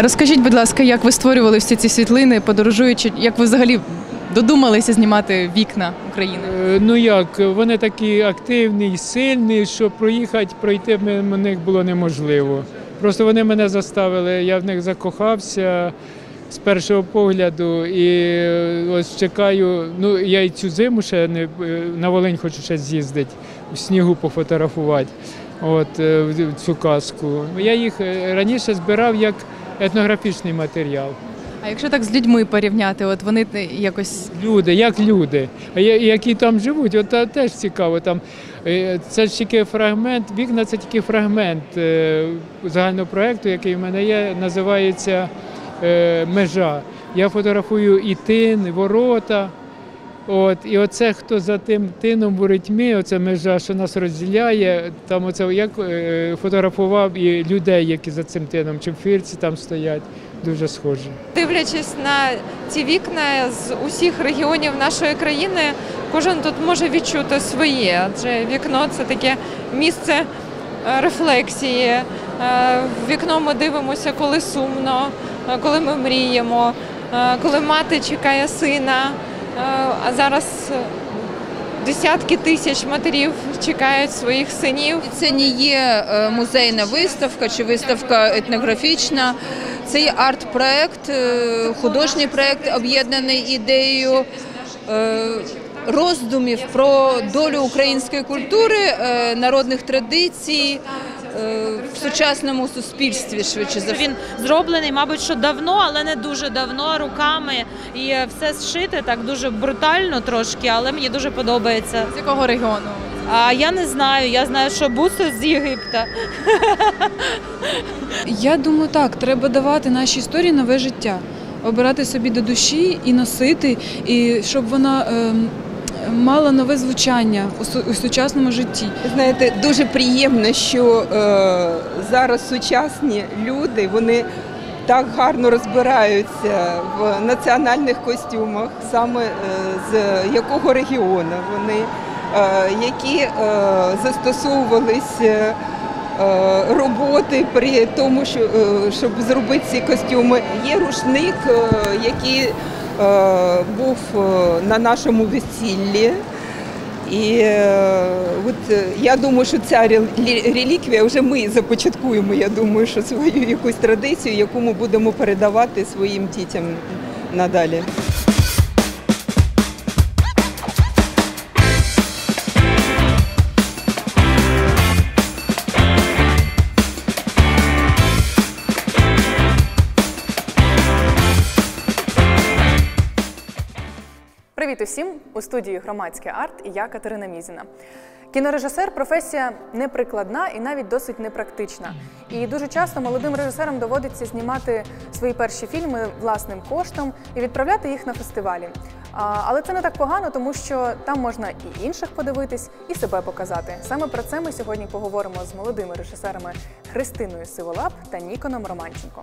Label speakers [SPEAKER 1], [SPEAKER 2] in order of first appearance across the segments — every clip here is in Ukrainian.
[SPEAKER 1] Розкажіть, будь ласка, як ви створювали всі ці світлини, подорожуючи, як ви взагалі додумалися знімати вікна України?
[SPEAKER 2] Е, Ну як, вони такі активні і сильні, що проїхати, пройти мимо них було неможливо. Просто вони мене заставили, я в них закохався з першого погляду і е, ось чекаю. Ну, я і цю зиму ще не е, на Волинь хочу ще з'їздити, в снігу пофотографувати. От цю казку. Я їх раніше збирав як етнографічний матеріал.
[SPEAKER 1] А якщо так з людьми порівняти, от вони якось
[SPEAKER 2] Люди, як люди, а які там живуть, от теж цікаво. Там е, це ж тільки фрагмент, вікна це тільки фрагмент е, загального проєкту, який в мене є, називається е, Межа. Я фотографую і тин, і ворота. От, і оце, хто за тим тином в воротьмі, оце межа, що нас розділяє, там оце як е, фотографував і людей, які за цим тином, чи в там стоять, дуже схожі.
[SPEAKER 3] Дивлячись на ці вікна з усіх регіонів нашої країни, кожен тут може відчути своє. Адже вікно це таке місце е, рефлексії. Е, В вікно ми дивимося, коли сумно, коли ми мріємо, коли мати чекає сина. Е, А зараз е, десятки тисяч матерів чекають своїх синів.
[SPEAKER 4] Це не є е, музейна виставка чи виставка етнографічна. Це є арт-проект, художній проект, об'єднаний ідеєю роздумів про долю української культури, народних традицій в сучасному суспільстві, швидше за.
[SPEAKER 5] Він зроблений, мабуть, що давно, але не дуже давно, руками. І е, все зшите так дуже брутально трошки, але мені дуже подобається.
[SPEAKER 1] з якого регіону?
[SPEAKER 5] А я не знаю, я знаю, що буси з Єгипта.
[SPEAKER 6] Я думаю, так, треба давати нашій історії нове життя, обирати собі до душі і носити, і щоб вона ем, мала нове звучання у, сучасному житті.
[SPEAKER 7] Знаєте, дуже приємно, що е, зараз сучасні люди вони так гарно розбираються в національних костюмах, саме е, з якого регіону вони, е, які е, застосовувались. е, Роботи при тому, що щоб зробити ці костюми, є рушник, який був е, на нашому весіллі. І е, от е, я думаю, що ця рел- реліквія вже ми започаткуємо. Я думаю, що свою якусь традицію, яку ми будемо передавати своїм дітям надалі.
[SPEAKER 8] Привіт усім у студії Громадське арт і я Катерина Мізіна. Кінорежисер професія неприкладна і навіть досить непрактична. І дуже часто молодим режисерам доводиться знімати свої перші фільми власним коштом і відправляти їх на фестивалі. Але це не так погано, тому що там можна і інших подивитись, і себе показати. Саме про це ми сьогодні поговоримо з молодими режисерами Христиною Сиволап та Ніконом Романченко.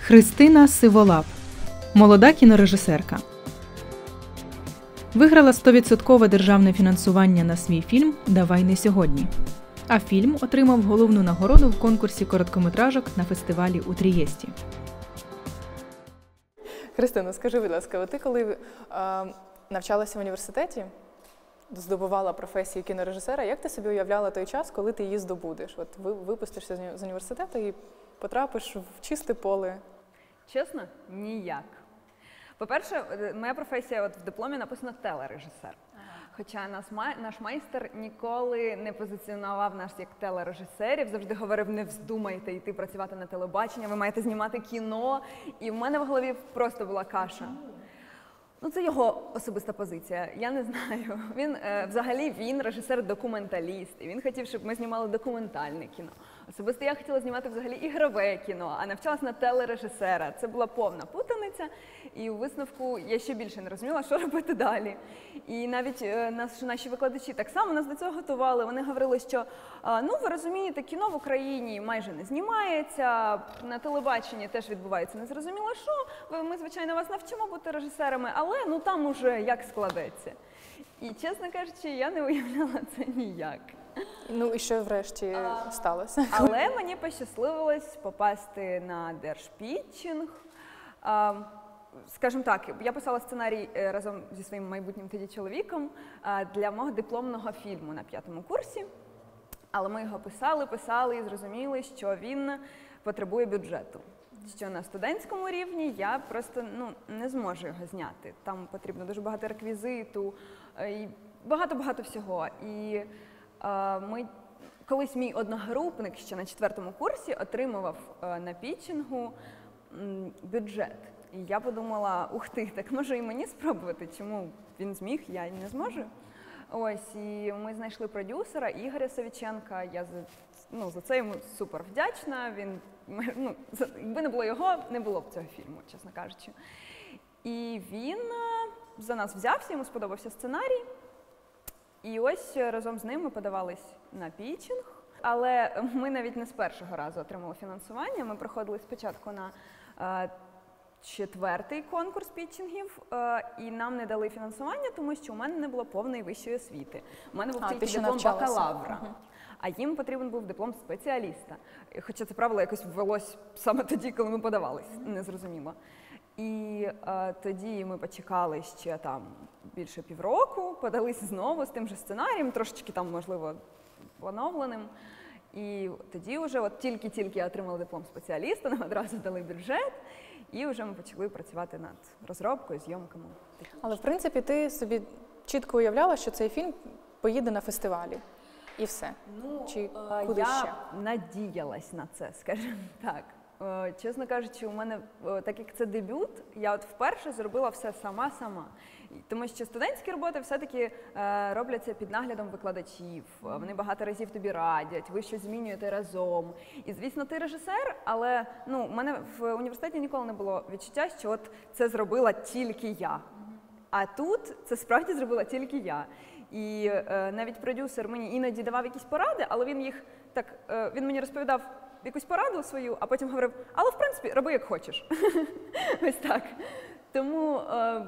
[SPEAKER 9] Христина Сиволап, молода кінорежисерка. Виграла 100% державне фінансування на свій фільм Давай не сьогодні. А фільм отримав головну нагороду в конкурсі короткометражок на фестивалі у Трієсті.
[SPEAKER 8] Христина, скажи, будь ласка, ти коли е, навчалася в університеті, здобувала професію кінорежисера, як ти собі уявляла той час, коли ти її здобудеш? От ви випустишся з університету і потрапиш в чисте поле.
[SPEAKER 10] Чесно, ніяк. По-перше, е, моя професія от в дипломі написано телережисер. Хоча нас наш майстер ніколи не позиціонував нас як телережисерів, завжди говорив: не вздумайте йти працювати на телебачення, ви маєте знімати кіно. І в мене в голові просто була каша. Ну, це його особиста позиція. Я не знаю. Він е, взагалі він режисер-документаліст, і він хотів, щоб ми знімали документальне кіно. Особисто я хотіла знімати взагалі ігрове кіно, а навчалась на телережисера. Це була повна путаниця, і у висновку я ще більше не розуміла, що робити далі. І навіть е, нас, наші викладачі так само нас до цього готували. Вони говорили, що ну ви розумієте, кіно в Україні майже не знімається, на телебаченні теж відбувається незрозуміло що. Ми, звичайно, вас навчимо бути режисерами, але ну там уже як складеться. І, чесно кажучи, я не уявляла це ніяк.
[SPEAKER 8] Ну і що врешті сталося?
[SPEAKER 10] Але мені пощасливилось попасти на держпітчинг. А, Скажімо так, я писала сценарій е, разом зі своїм майбутнім тоді чоловіком для мого дипломного фільму на п'ятому курсі. Але ми його писали, писали і зрозуміли, що він потребує бюджету. Що на студентському рівні я просто ну, не зможу його зняти. Там потрібно дуже багато реквізиту е, і багато-багато всього. І е, ми колись мій одногрупник ще на четвертому курсі отримував е, на пітчингу бюджет. І я подумала, ух ти, так може і мені спробувати, чому він зміг, я не зможу. Ось і ми знайшли продюсера Ігоря Савіченка. Я за ну за це йому супер вдячна. Він ну, якби не було його, не було б цього фільму, чесно кажучи. І він е, за нас взявся, йому сподобався сценарій. І ось е, разом з ним ми подавались на пітчинг. Але ми навіть не з першого разу отримали фінансування. Ми проходили спочатку на е, четвертий конкурс пітчингів, е, і нам не дали фінансування, тому що у мене не було повної вищої освіти. У мене був
[SPEAKER 8] А,
[SPEAKER 10] тільки диплом
[SPEAKER 8] навчалася.
[SPEAKER 10] бакалавра. А їм потрібен був диплом спеціаліста. Хоча це правило якось ввелось саме тоді, коли ми подавались, незрозуміло. І е, тоді ми почекали ще там більше півроку, подались знову з тим же сценарієм, трошечки там, можливо, поновленим. І тоді вже от тільки-тільки я отримала диплом спеціаліста, нам одразу дали бюджет, і вже ми почали працювати над розробкою, зйомками.
[SPEAKER 8] Але в принципі ти собі чітко уявляла, що цей фільм поїде на фестивалі. І все. Ну, Чи
[SPEAKER 10] Е,
[SPEAKER 8] куди
[SPEAKER 10] я
[SPEAKER 8] ще?
[SPEAKER 10] надіялась на це, скажімо так. Е, Чесно кажучи, у мене, е, так як це дебют, я от вперше зробила все сама-сама. Тому що студентські роботи все-таки е, робляться під наглядом викладачів. Вони багато разів тобі радять, ви щось змінюєте разом. І звісно, ти режисер, але ну, у мене в університеті ніколи не було відчуття, що от це зробила тільки я. А тут це справді зробила тільки я. І навіть продюсер мені іноді давав якісь поради, але він їх так він мені розповідав якусь пораду свою, а потім говорив: але в принципі роби як хочеш. Ось так. Тому е,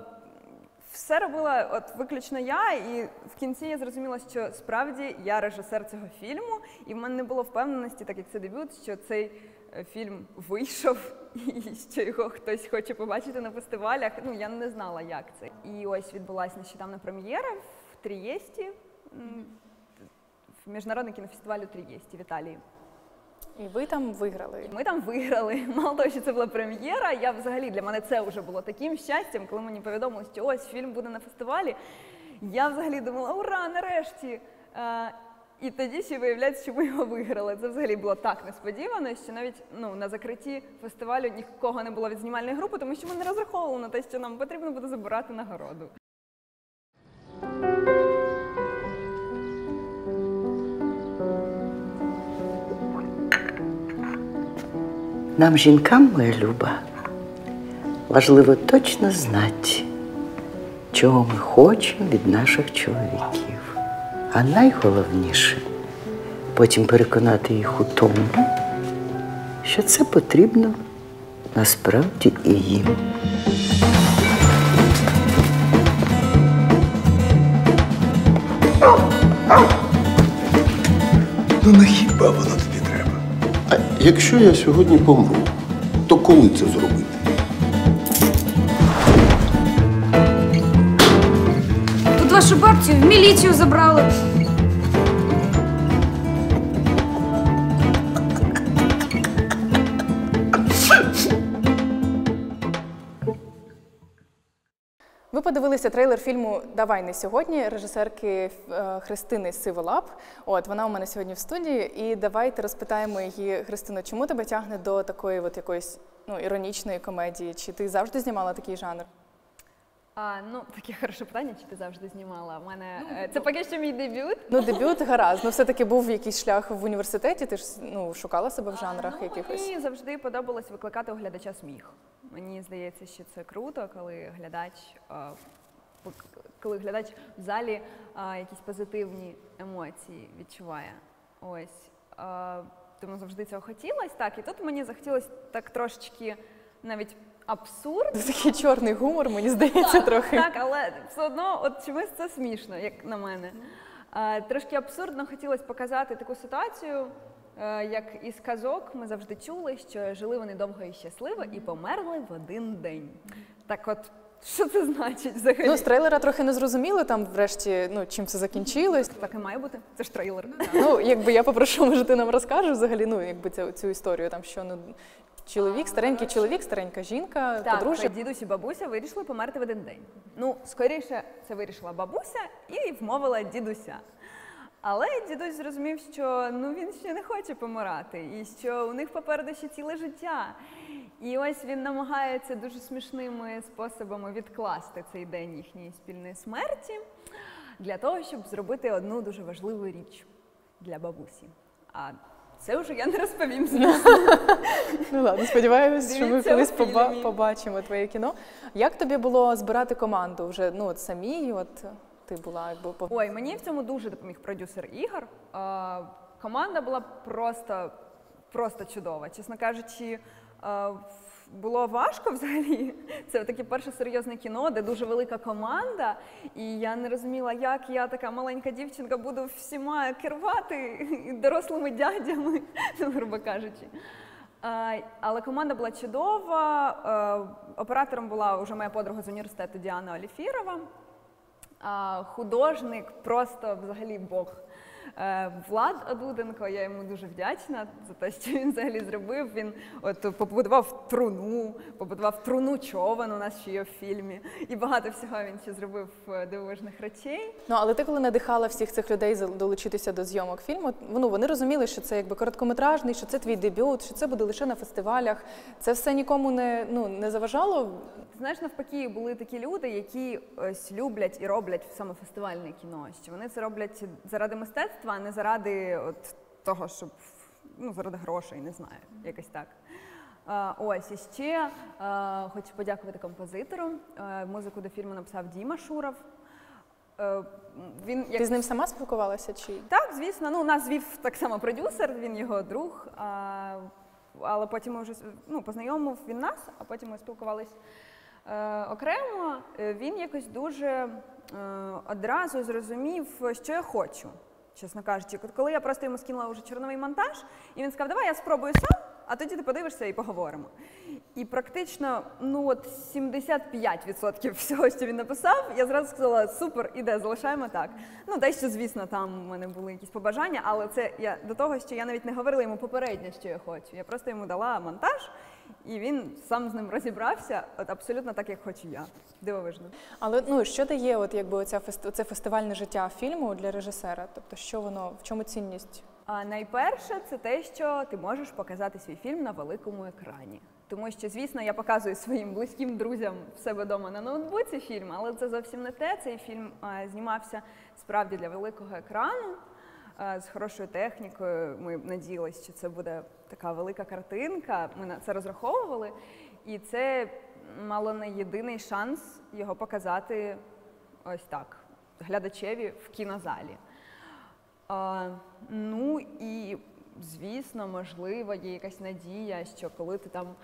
[SPEAKER 10] все робила от виключно я, і в кінці я зрозуміла, що справді я режисер цього фільму, і в мене не було впевненості, так як це дебют, що цей е, фільм вийшов, і що його хтось хоче побачити на фестивалях. Ну я не знала, як це. І ось відбулася нещодавно прем'єра в Трієсті, в міжнародний кінофестиваль у Трієсті в Італії.
[SPEAKER 8] І ви там виграли.
[SPEAKER 10] Ми там виграли. Мало того, що це була прем'єра. Я взагалі для мене це вже було таким щастям, коли мені повідомили, що ось фільм буде на фестивалі. Я взагалі думала, ура, нарешті! Е, і тоді ще виявляється, що ми його виграли. Це взагалі було так несподівано, що навіть ну, на закритті фестивалю нікого не було від знімальної групи, тому що ми не розраховували на те, що нам потрібно буде забирати нагороду.
[SPEAKER 11] Нам, жінкам, моя люба, важливо точно знати, чого ми хочемо від наших чоловіків. А найголовніше потім переконати їх у тому, що це потрібно насправді і їм.
[SPEAKER 12] Ну на хіба воно
[SPEAKER 13] якщо я сьогодні помру, то коли це зробити?
[SPEAKER 14] Тут вашу бабцю в міліцію забрали.
[SPEAKER 8] Ви подивилися трейлер фільму Давай не сьогодні режисерки е, Христини Сиволап. От вона у мене сьогодні в студії. І давайте розпитаємо її, Христину, чому тебе тягне до такої от якоїсь ну, іронічної комедії? Чи ти завжди знімала такий жанр?
[SPEAKER 10] А, ну, таке хороше питання, чи ти завжди знімала? У мене е, це поки що мій дебют.
[SPEAKER 8] Ну, дебют гаразд. Ну, все-таки був якийсь шлях в університеті. Ти ж ну, шукала себе в жанрах
[SPEAKER 10] ну,
[SPEAKER 8] якихось.
[SPEAKER 10] Мені завжди подобалось викликати у глядача сміх. Мені здається, що це круто, коли глядач, коли глядач в залі якісь позитивні емоції відчуває. Ось. Тому завжди цього хотілося. Так, і тут мені захотілося так трошечки навіть абсурд.
[SPEAKER 8] Такий чорний гумор, мені здається,
[SPEAKER 10] Так,
[SPEAKER 8] трохи.
[SPEAKER 10] Так, але все одно, от чомусь це смішно, як на мене. Е, Трошки абсурдно хотілося показати таку ситуацію, е, як із казок ми завжди чули, що жили вони довго і щасливо і померли в один день. Так от, що це значить взагалі?
[SPEAKER 8] Ну, з трейлера трохи не зрозуміло, там врешті, ну, чим це закінчилось.
[SPEAKER 10] Так і має бути. Це ж трейлер.
[SPEAKER 8] Ну, якби я попрошу, може, ти нам розкажеш взагалі, ну, якби цю, цю історію, там, що ну, чоловік, старенький чоловік, старенька жінка,
[SPEAKER 10] Так,
[SPEAKER 8] подружжя.
[SPEAKER 10] дідусь і бабуся вирішили померти в один день. Ну, скоріше, це вирішила бабуся і вмовила дідуся. Але дідусь зрозумів, що ну він ще не хоче помирати, і що у них попереду ще ціле життя. І ось він намагається дуже смішними способами відкласти цей день їхньої спільної смерті для того, щоб зробити одну дуже важливу річ для бабусі. А це вже я не розповім. звісно.
[SPEAKER 8] Ну ладно, сподіваюся, що ми колись поба- побачимо твоє кіно. Як тобі було збирати команду вже ну, от самій? От ти була якби
[SPEAKER 10] Ой, мені в цьому дуже допоміг продюсер Ігор. А, команда була просто, просто чудова. Чесно кажучи, е, було важко взагалі. Це таке перше серйозне кіно, де дуже велика команда, і я не розуміла, як я така маленька дівчинка буду всіма керувати дорослими дядями, ну, грубо кажучи. Але команда була чудова. е, Оператором була вже моя подруга з університету Діана Оліфірова. Художник просто взагалі Бог. Е, Влад Одуденко, я йому дуже вдячна за те, що він взагалі зробив. Він от побудував труну, побудував труну човен, у нас ще є в фільмі. І багато всього він ще зробив е, дивовижних речей.
[SPEAKER 8] Ну, але ти коли надихала всіх цих людей долучитися до зйомок фільму, ну, вони розуміли, що це якби короткометражний, що це твій дебют, що це буде лише на фестивалях. Це все нікому не, ну, не заважало.
[SPEAKER 10] Знаєш, навпаки, були такі люди, які ось люблять і роблять саме фестивальне кіно. Що вони це роблять заради мистецтва, а не заради от того, щоб ну, заради грошей, не знаю, якось так. Ось і ще хочу подякувати композитору. Музику до фільму написав Діма Шуров. Е, Він
[SPEAKER 8] Ти з ним сама спілкувалася? Чи
[SPEAKER 10] так, звісно. Ну, нас звів так само продюсер, він його друг. А, але потім ми вже ну, познайомив він нас, а потім ми спілкувались е, окремо. Е, Він якось дуже е, одразу зрозумів, що я хочу, чесно кажучи. Коли я просто йому скинула вже чорновий монтаж, і він сказав, давай я спробую сам, а тоді ти подивишся і поговоримо. І практично ну от 75% всього, що він написав, я зразу сказала, супер, іде, залишаємо так. Ну, дещо, звісно, там у мене були якісь побажання, але це я до того, що я навіть не говорила йому попередньо, що я хочу. Я просто йому дала монтаж, і він сам з ним розібрався, от абсолютно так, як хочу я. Дивовижно.
[SPEAKER 8] Але ну що дає, от якби оця фест... це фестивальне життя фільму для режисера? Тобто, що воно в чому цінність?
[SPEAKER 10] А найперше, це те, що ти можеш показати свій фільм на великому екрані. Тому що, звісно, я показую своїм близьким друзям в себе вдома на ноутбуці фільм, але це зовсім не те. Цей фільм а, знімався справді для великого екрану з хорошою технікою. Ми надіялися, що це буде така велика картинка. Ми на це розраховували, і це мало не єдиний шанс його показати ось так глядачеві в кінозалі. Ну і звісно, можливо, є якась надія, що коли ти там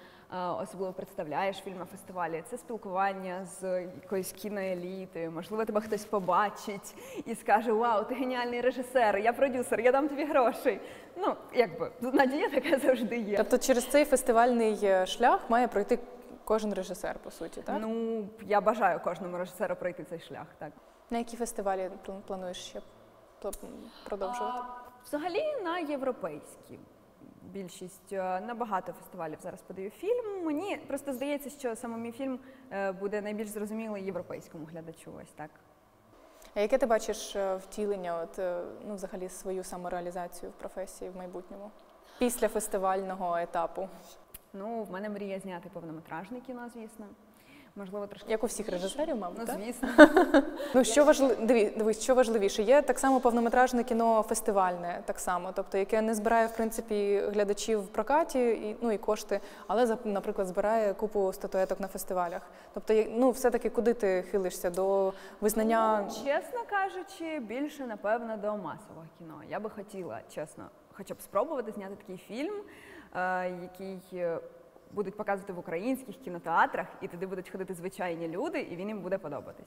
[SPEAKER 10] особливо представляєш фільм на фестивалі, це спілкування з якоюсь кіноелітою. Можливо, тебе хтось побачить і скаже: Вау, ти геніальний режисер, я продюсер, я дам тобі грошей. Ну, якби надія така завжди є.
[SPEAKER 8] Тобто, через цей фестивальний е, шлях має пройти кожен режисер, по суті, так?
[SPEAKER 10] Ну, я бажаю кожному режисеру пройти цей шлях, так.
[SPEAKER 8] На які фестивалі плануєш ще продовжувати?
[SPEAKER 10] Взагалі на європейські. Більшість е, на багато фестивалів зараз подаю фільм. Мені просто здається, що саме мій фільм е, буде найбільш зрозумілий європейському глядачу. Ось так.
[SPEAKER 8] А яке ти бачиш е, втілення, от, ну, взагалі свою самореалізацію в професії в майбутньому? Після фестивального етапу?
[SPEAKER 10] Ну, в мене мрія зняти повнометражне кіно, звісно. Можливо, трошки.
[SPEAKER 8] Як у всіх режисерів, мабуть,
[SPEAKER 10] Ну,
[SPEAKER 8] так?
[SPEAKER 10] звісно.
[SPEAKER 8] Ну, що важливо, дивись, що важливіше? Є так само повнометражне кіно фестивальне, так само, тобто, яке не збирає в принципі глядачів в прокаті і ну і кошти, але наприклад збирає купу статуеток на фестивалях. Тобто, ну все-таки куди ти хилишся до визнання?
[SPEAKER 10] Ну, чесно кажучи, більше напевно до масового кіно. Я би хотіла, чесно, хоча б спробувати зняти такий фільм, е, який е, будуть показувати в українських кінотеатрах, і туди будуть ходити звичайні люди, і він їм буде подобатись.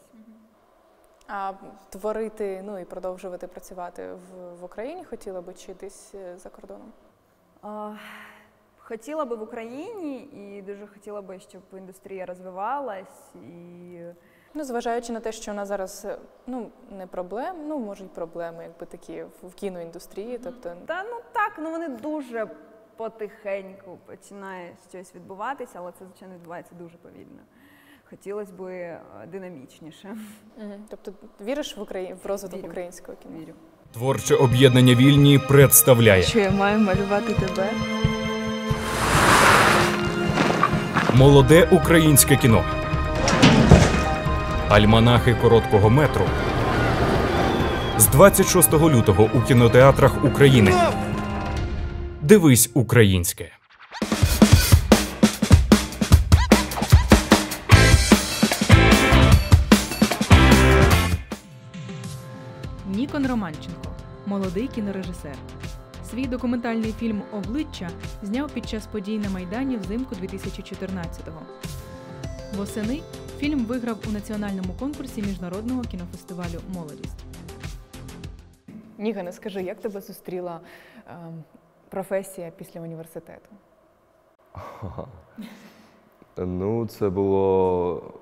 [SPEAKER 8] А творити, ну і продовжувати працювати в, в Україні хотіла би чи десь е, за кордоном?
[SPEAKER 10] А, Хотіла би в Україні і дуже хотіла би, щоб індустрія розвивалась і.
[SPEAKER 8] Ну, зважаючи на те, що вона зараз е, ну не проблем, ну може й проблеми, якби такі в в кіноіндустрії. Тобто,
[SPEAKER 10] Та ну так, ну вони дуже потихеньку починає щось відбуватися, але це, звичайно, відбувається дуже повільно. Хотілося б е, динамічніше.
[SPEAKER 8] Тобто віриш в Україні в розвиток
[SPEAKER 10] Вірю.
[SPEAKER 8] українського кіно?
[SPEAKER 10] Вірю.
[SPEAKER 15] Творче об'єднання вільні представляє
[SPEAKER 7] Що я маю малювати тебе?
[SPEAKER 15] молоде українське кіно. Альманахи короткого метру. З 26 лютого у кінотеатрах України. Дивись українське.
[SPEAKER 9] Нікон Романченко молодий кінорежисер. Свій документальний фільм Обличчя зняв під час подій на Майдані взимку 2014-го. Восени фільм виграв у національному конкурсі міжнародного кінофестивалю Молодість.
[SPEAKER 8] Нігане, скажи, як тебе зустріла е, професія після університету?
[SPEAKER 16] Ну, це було.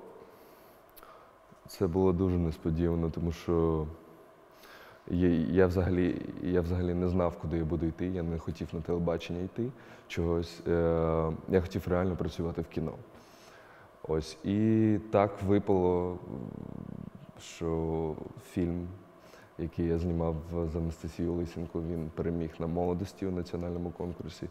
[SPEAKER 16] Це було дуже несподівано, тому що я, я, взагалі, я взагалі не знав, куди я буду йти. Я не хотів на телебачення йти чогось. Е, я хотів реально працювати в кіно. Ось. І так випало, що фільм, який я знімав з Анастасією Лисенко, він переміг на молодості у національному конкурсі.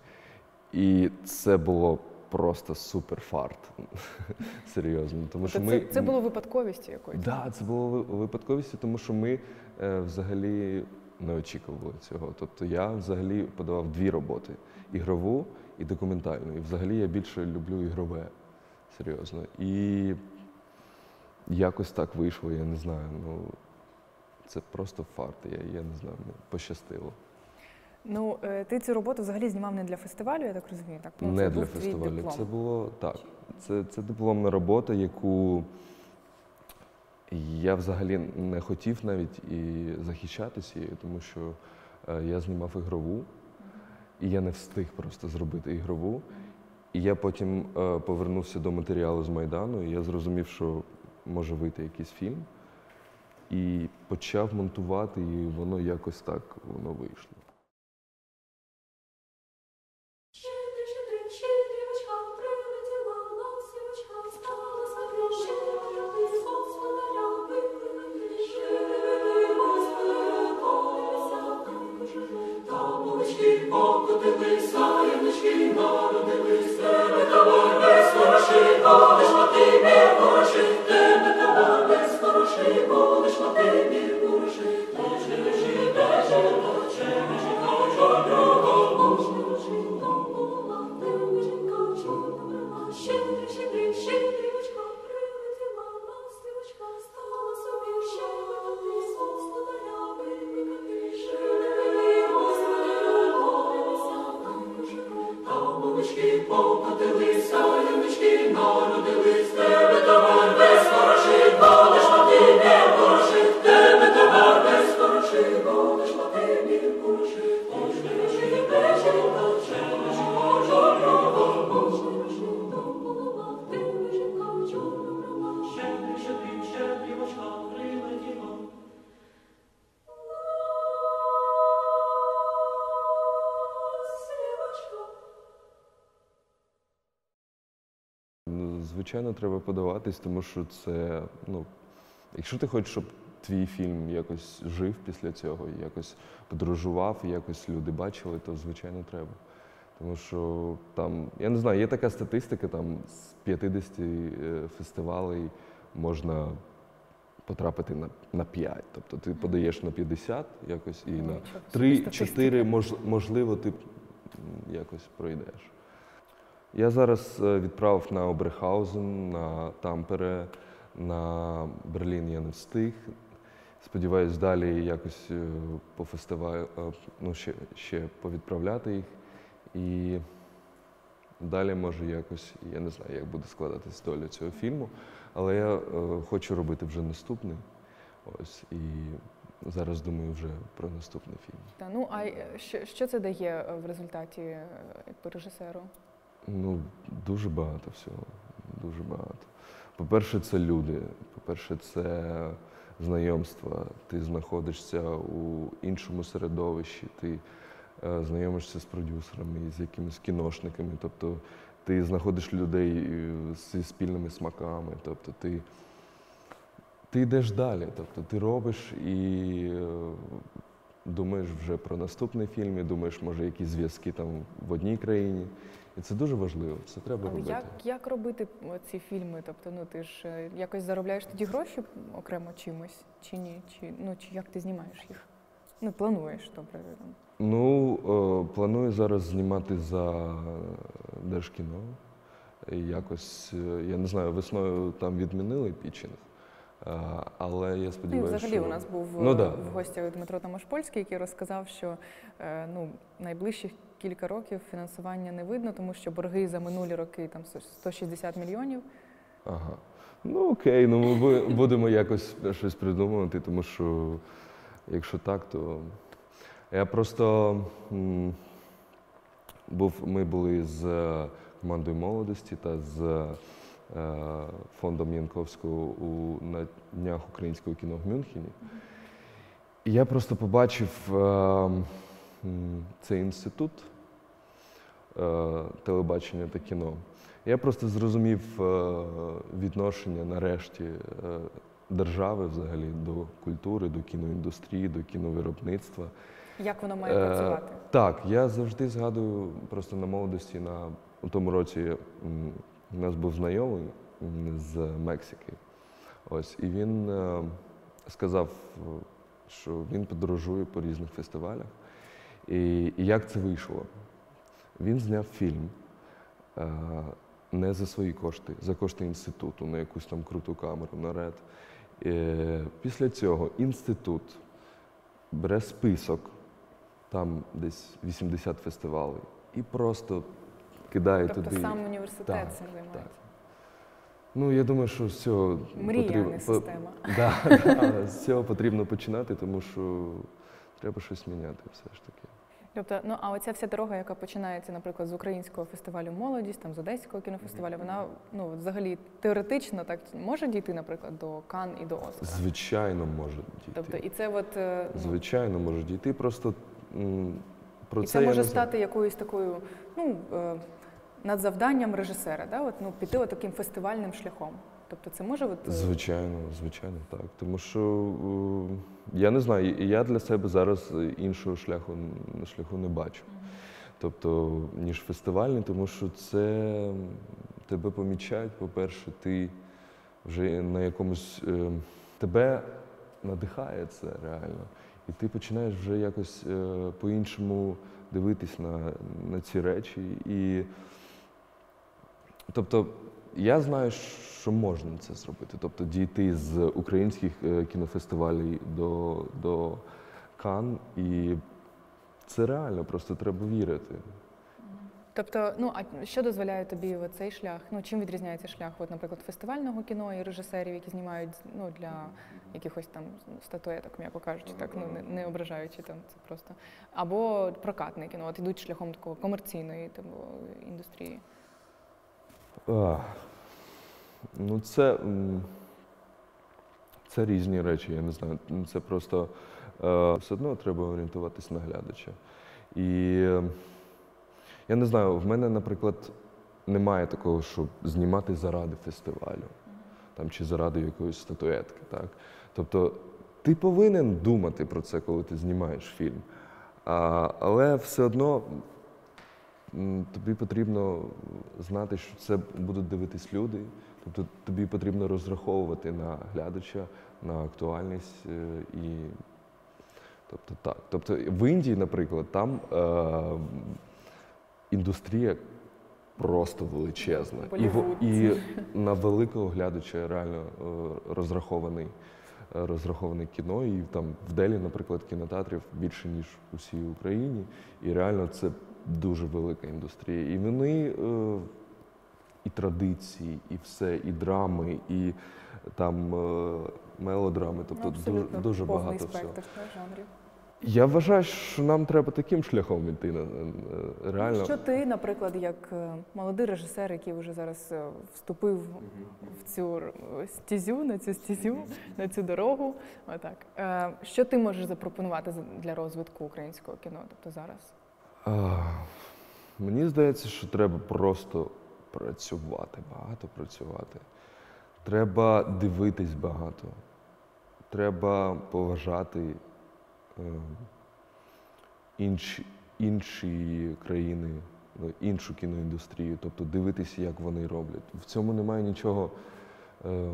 [SPEAKER 16] І це було просто супер фарт. Серйозно. Тому що
[SPEAKER 8] Тобто
[SPEAKER 16] ми...
[SPEAKER 8] це, це було випадковістю якоюсь?
[SPEAKER 16] Так, да, це було випадковістю, тому що ми е, взагалі не очікували цього. Тобто я взагалі подавав дві роботи: ігрову і документальну. І взагалі я більше люблю ігрове. Серйозно. І якось так вийшло, я не знаю. Ну, це просто фарт. Я, я не знаю, ну, пощастило.
[SPEAKER 8] Ну, е, ти цю роботу взагалі знімав не для фестивалю, я так розумію. Так? Ну, це
[SPEAKER 16] Не
[SPEAKER 8] був
[SPEAKER 16] для
[SPEAKER 8] твій
[SPEAKER 16] фестивалю.
[SPEAKER 8] диплом.
[SPEAKER 16] Це було так. Це, це дипломна робота, яку я взагалі не хотів навіть і захищатися її, тому що е, я знімав ігрову, і я не встиг просто зробити ігрову. І я потім е, повернувся до матеріалу з Майдану, і я зрозумів, що може вийти якийсь фільм. І почав монтувати, і воно якось так воно вийшло. Звичайно, треба подаватись, тому що це, ну, якщо ти хочеш, щоб твій фільм якось жив після цього, якось подорожував, якось люди бачили, то звичайно треба. Тому що там, я не знаю, є така статистика, там з 50 е, фестивалей можна потрапити на, на 5. Тобто ти подаєш на 50 якось і на 3-4, мож, можливо, ти якось пройдеш. Я зараз е, відправив на Оберхаузен, на Тампере, на Берлін я не встиг. Сподіваюсь, далі якось е, по фестивалю, е, ну, ще, ще повідправляти їх. І Далі може якось, я не знаю, як буде складатись доля цього фільму, але я хочу робити вже наступний. Ось і зараз думаю вже про наступний фільм.
[SPEAKER 8] Та ну а що, що це дає в результаті якби, режисеру?
[SPEAKER 16] Ну, дуже багато всього. Дуже багато. По-перше, це люди. По-перше, це знайомства. Ти знаходишся у іншому середовищі, ти е, знайомишся з продюсерами, з якимись кіношниками. Тобто ти знаходиш людей е, зі спільними смаками. Тобто ти, ти йдеш далі. Тобто ти робиш і е, думаєш вже про наступний фільм, і думаєш, може, якісь зв'язки там в одній країні. І це дуже важливо, це треба
[SPEAKER 8] Але
[SPEAKER 16] робити.
[SPEAKER 8] як, як робити ці фільми? Тобто, ну ти ж е, якось заробляєш тоді гроші окремо чимось, чи ні? Чи ну чи як ти знімаєш їх? Ну, плануєш, добре.
[SPEAKER 16] Ну, е, планую зараз знімати за Держкіно. Якось, е, я не знаю, весною там відмінили пічинг. Е, Але я
[SPEAKER 8] Ну,
[SPEAKER 16] сподіваюся,
[SPEAKER 8] взагалі
[SPEAKER 16] що...
[SPEAKER 8] у нас був
[SPEAKER 16] ну, да.
[SPEAKER 8] в гостях Дмитро Тамашпольський, який розказав, що е, ну, найближчих кілька років фінансування не видно, тому що борги за минулі роки там 160 мільйонів.
[SPEAKER 16] Ага. Ну окей, ну ми будемо якось щось придумувати, тому що якщо так, то я просто був, ми були з е, командою молодості та з фондом Янковського у, на днях українського кіно в Мюнхені. І я просто побачив е, цей інститут е, телебачення та кіно. Я просто зрозумів е, відношення нарешті е, держави взагалі до культури, до кіноіндустрії, до кіновиробництва.
[SPEAKER 8] Як воно має
[SPEAKER 16] Е,
[SPEAKER 8] працювати?
[SPEAKER 16] Так, я завжди згадую просто на молодості на у тому році у нас був знайомий з Мексики. Ось, і він е, сказав, що він подорожує по різних фестивалях. І, і як це вийшло? Він зняв фільм е, не за свої кошти, за кошти інституту на якусь там круту камеру, на ред. Е, Після цього інститут бере список, там десь 80 фестивалей, і просто кидає
[SPEAKER 8] Тобто
[SPEAKER 16] туди.
[SPEAKER 8] сам університет
[SPEAKER 16] Так,
[SPEAKER 8] цим займається.
[SPEAKER 16] Ну, я думаю, що з цього
[SPEAKER 8] Мрія,
[SPEAKER 16] потрібно
[SPEAKER 8] не система.
[SPEAKER 16] Да, да, з цього потрібно починати, тому що треба щось міняти все ж таки.
[SPEAKER 8] Тобто, ну а оця вся дорога, яка починається, наприклад, з українського фестивалю Молодість, там з Одеського кінофестивалю, вона ну взагалі теоретично так може дійти, наприклад, до Кан і до Оскара.
[SPEAKER 16] Звичайно, може дійти.
[SPEAKER 8] Тобто, і це от е, ну,
[SPEAKER 16] Звичайно, може дійти. Просто про
[SPEAKER 8] і
[SPEAKER 16] це,
[SPEAKER 8] це
[SPEAKER 16] я
[SPEAKER 8] може
[SPEAKER 16] не знаю.
[SPEAKER 8] стати якоюсь такою, ну е, надзавданням режисера, да? от, ну, піти от таким фестивальним шляхом. Тобто, це може от, е,
[SPEAKER 16] Звичайно, звичайно, так. Тому що е, я не знаю, я для себе зараз іншого шляху шляху не бачу. Тобто, ніж фестивальний, тому що це тебе помічають, по-перше, ти вже на якомусь е, тебе надихає це реально. І ти починаєш вже якось по-іншому дивитись на, на ці речі. І Тобто я знаю, що можна це зробити. Тобто дійти з українських е, кінофестивалів до, до Кан. І це реально, просто треба вірити.
[SPEAKER 8] Тобто, ну а що дозволяє тобі цей шлях? Ну чим відрізняється шлях, от, наприклад, фестивального кіно і режисерів, які знімають ну для якихось там статуеток, м'яко кажучи, так ну не, не ображаючи там це просто. Або прокатне кіно, от ідуть шляхом такого комерційної типу, індустрії.
[SPEAKER 16] Ну, це, це різні речі, я не знаю. Ну, Це просто е, все одно треба орієнтуватись на глядача. І я не знаю, в мене, наприклад, немає такого, щоб знімати заради фестивалю там, чи заради якоїсь статуетки. Так? Тобто ти повинен думати про це, коли ти знімаєш фільм. А, але все одно тобі потрібно знати, що це будуть дивитись люди. Тобто тобі потрібно розраховувати на глядача, на актуальність е, і. Тобто так. Тобто в Індії, наприклад, там е, індустрія просто величезна. І, і на великого глядача реально е, розрахований, е, розраховане кіно. І там в Делі, наприклад, кінотеатрів більше, ніж у всій Україні. І реально це дуже велика індустрія. І вони е, і традиції, і все, і драми, і там е, мелодрами. Тобто
[SPEAKER 8] Ну,
[SPEAKER 16] дуже, дуже багато всього.
[SPEAKER 8] спектр жанрів.
[SPEAKER 16] Я вважаю, що нам треба таким шляхом йти. на- Реально.
[SPEAKER 8] Що ти, наприклад, як е, молодий режисер, який вже зараз е, вступив в цю стізю, на цю стізю, на цю дорогу, отак. Е, Що ти можеш запропонувати за- для розвитку українського кіно? Тобто зараз?
[SPEAKER 16] Мені здається, що треба просто працювати, багато працювати. Треба дивитись багато. Треба поважати е, інші, інші країни, ну, іншу кіноіндустрію, тобто дивитися, як вони роблять. В цьому немає нічого е,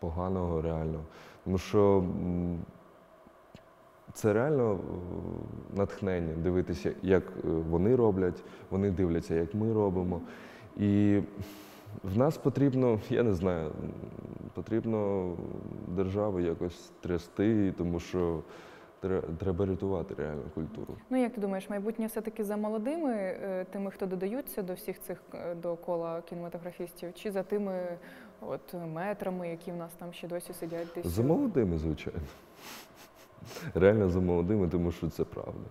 [SPEAKER 16] поганого реально. Тому що це реально е, натхнення дивитися, як е, вони роблять, вони дивляться, як ми робимо. І в нас потрібно, я не знаю, потрібно державу якось трясти, тому що треба рятувати реально культуру.
[SPEAKER 8] Ну як ти думаєш, майбутнє все-таки за молодими, е, тими, хто додаються до всіх цих до кола кінематографістів, чи за тими от метрами, які в нас там ще досі сидять десь?
[SPEAKER 16] За молодими, звичайно. Реально за молодими, тому що це правда.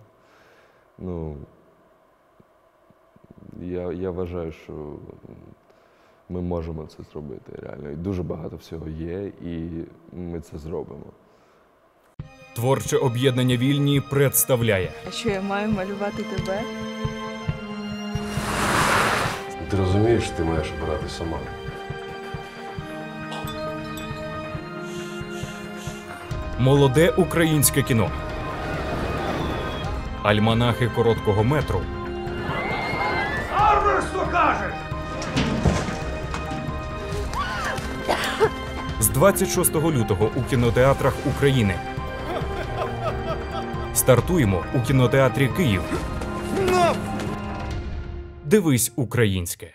[SPEAKER 16] Ну, я, я вважаю, що ми можемо це зробити реально. І дуже багато всього є, і ми це зробимо.
[SPEAKER 15] Творче об'єднання вільні представляє
[SPEAKER 17] А що я маю малювати тебе?
[SPEAKER 13] Ти розумієш, ти маєш обирати сама.
[SPEAKER 15] Молоде українське кіно. Альманахи короткого метру
[SPEAKER 12] Арверство кажеш!
[SPEAKER 15] з 26 лютого у кінотеатрах України. Стартуємо у кінотеатрі Київ. Дивись українське.